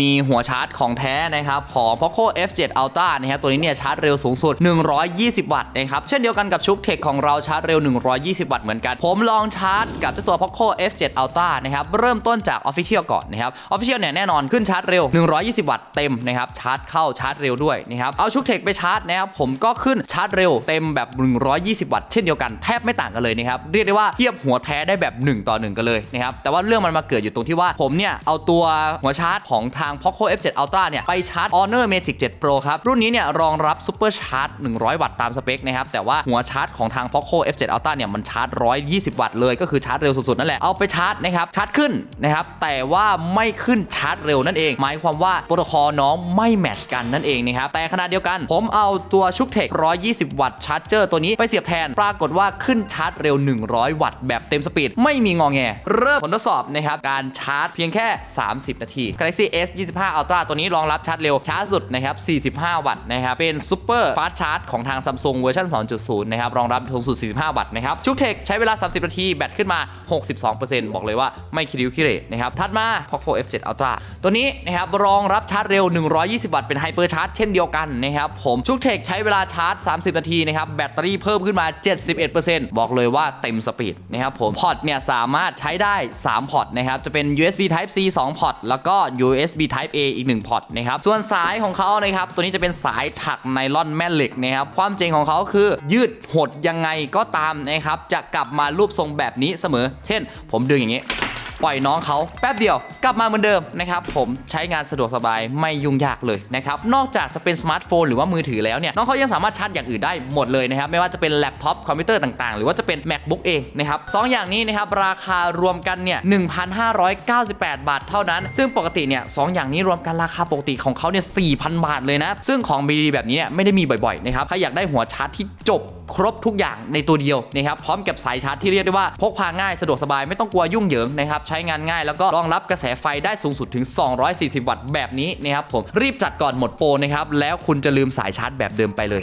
มีหัวชาร์จของแท้นะครับของ Poco F7 Ultra นะครับตัวนี้เนี่ยชาร์จเร็วสูงสุด 120 วัตต์นะครับเช่นเดียวกันกับชุกเทคของเราชาร์จเร็ว 120 วัตต์เหมือนกัน ผมลองชาร์จกับเจ้าตัว Poco F7 Ultra นะครับเริ่มต้นจาก Official ก่อนนะครับ Official เนี่ยแน่นอนขึ้นชาร์จเร็ว 120 วัตต์เต็มนะครับชาร์จเข้าชาร์จเร็วด้วยนะครับเอาชุกเทคไปชาร์จนะครับผมก็ขึ้นชาร์จเร็วเต็มแบบ 120 วัตต์เช่นเดียวกันแทบไม่ต่างกันเลยนะครับเรียกได้ว่าเทียบหัวแท้ได้แบบ 1 ต่อ 1 กันเลยนะครับแต่ว่าเรื่องมันมาเกิดอยู่ตรงที่ว่าผมเนี่ยเอาตัวหัวชาร์จของทาง Poco F7 Ultra เนี่ยไปชาร์จ Honor Magic 7 Pro ครับ รุ่นนี้เนี่ยรองรับ Super Charge 100 วัตต์ตามสเปคนะครับ แต่ว่าหัวชาร์จของทาง Poco F7 Ultra เนี่ยมันชาร์จ 120 วัตต์เลยก็คือชาร์จเร็วสุดๆ นั่นแหละ เอาไปชาร์จนะครับชาร์จขึ้นนะครับแต่ว่าไม่ขึ้นชาร์จเร็วนั่นเอง หมายความว่าโปรโตคอลน้องไม่แมทช์กันนั่นเองนะครับแต่ขณะเดียวกันผมเอาตัวชุกเทค120 วัตต์ชาร์จเจอร์ตัวนี้ไปเสียบแทน ปรากฏว่าขึ้นชาร์จเร็ว 100 วัตต์แบบเต็มสปีดไม่มีงอแง เริ่มผลทดสอบนะครับการชาร์จเพียงแค่ 30 นาที Galaxy S S25 Ultra ตัวนี้รองรับชาร์จเร็วช้าสุดนะครับ 45 วัตต์นะครับ เป็นซูเปอร์ฟาสชาร์จของทาง Samsung เวอร์ชัน2.0 นะครับ รองรับสูงสุด 45 วัตต์นะครับชุกเทคใช้เวลา 30 นาที แบตขึ้นมา 62%บอกเลยว่าไม่คิริวคิเรนะครับ ถัดมา Poco F7 Ultra ตัวนี้นะครับ รองรับชาร์จเร็ว 120 วัตต์ เป็นไฮเปอร์ชาร์จเช่นเดียวกันนะครับผมชุกเทคใช้เวลาชาร์จ 30 นาทีนะครับ แบตเตอรี่เพิ่มขึ้นมา 71%บอกเลยว่าเต็มสปีดนะครับผม พอร์ตเนี่ยสามารถใช้ได้ 3 พอร์ตนะครับ จะเป็น USB Type C 2 พอร์ต แล้วก็ USB B Type A อีก1พอร์ตนะครับส่วนสายของเขานะครับตัวนี้จะเป็นสายถักไนลอนแม่เหล็กนะครับความเจ๋งของเขาคือยืดหดยังไงก็ตามนะครับจะกลับมารูปทรงแบบนี้เสมอ เช่น ผมดึงอย่างนี้ ปล่อยน้องเขาแป๊บเดียวกลับมาเหมือนเดิมนะครับผมใช้งานสะดวกสบายไม่ยุ่งยากเลยนะครับนอกจากจะเป็นสมาร์ทโฟนหรือว่ามือถือแล้วเนี่ยน้องเขายังสามารถชาร์จอย่างอื่นได้หมดเลยนะครับไม่ว่าจะเป็นแล็ปท็อปคอมพิวเตอร์ต่างๆ หรือว่าจะเป็น macbook เองนะครับสองอย่างนี้นะครับราคารวมกันเนี่ย1,598 บาทเท่านั้น ซึ่งปกติเนี่ยสองอย่างนี้รวมกันราคาปกติของเขาเนี่ย4,000 บาทเลยนะ ซึ่งของดีแบบนี้เนี่ยไม่ได้มีบ่อยๆนะครับถ้าอยากได้หัวชาร์จที่จบครบทุกอย่างในตัวเดียวนะครับพร้อมกับสายชาร์จที่เรียกได้ว่าพกพาง่ายสะดวกสบายไม่ต้องกลัวยุ่งเหยิงนะครับใช้งานง่าย แล้วก็รองรับกระแสไฟได้สูงสุดถึง 240 วัตต์แบบนี้นะครับผมรีบจัดก่อนหมดโปรนะครับแล้วคุณจะลืมสายชาร์จแบบเดิมไปเลย